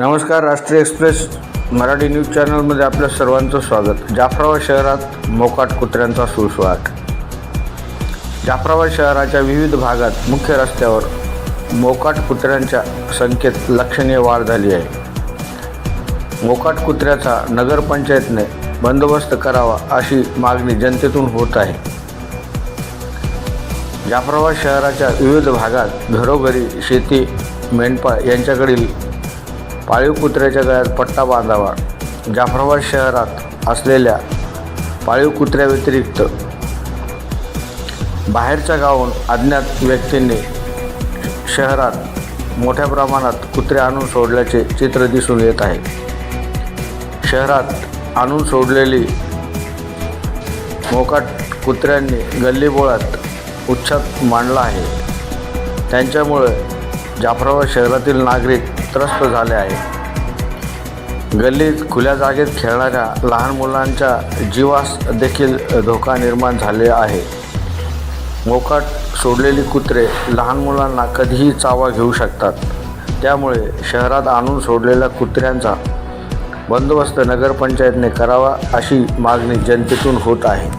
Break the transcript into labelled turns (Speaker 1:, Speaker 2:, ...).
Speaker 1: नमस्कार राष्ट्रीय express Marathi news चॅनलमध्ये आपल्या सर्वांचं स्वागत. जाफराबाद शहरात मोकाट कुत्र्यांचा सुळसुळाट. जाफराबाद शहराच्या विविध भागात मुख्य रस्त्यावर मोकाट कुत्र्यांच्या संख्येत लक्षणीय वाढ झाली आहे. मोकाट कुत्र्याचा नगरपंचायतने बंदोबस्त करावा अशी मागणी जनतेतून होत आहे. जाफराबाद शहराच्या विविध भागात घरोघरी शेती मेंढपाळ यांच्याकडील पाळीव कुत्र्याच्या गळ्यात पट्टा बांधावा. जाफराबाद शहरात असलेल्या पाळीव कुत्र्याव्यतिरिक्त बाहेरच्या गावून अज्ञात व्यक्तींनी शहरात मोठ्या प्रमाणात कुत्रे आणून सोडल्याचे चित्र दिसून येत आहे. शहरात आणून सोडलेली मोकाट कुत्र्यांनी गल्लीबोळात उच्छाद मांडला आहे. त्यांच्यामुळे जाफराबाद शहरातील नागरिक त्रस्त झाले आहे गल्लीत खुल्या जागेत खेळणाऱ्या लहान मुलांच्या जीवास देखील धोका निर्माण झाले आहे. मोकाट सोडलेली कुत्रे लहान मुलांना कधीही चावा घेऊ शकतात. त्यामुळे शहरात आणून सोडलेल्या कुत्र्यांचा बंदोबस्त नगरपंचायतने करावा अशी मागणी जनतेतून होत आहे.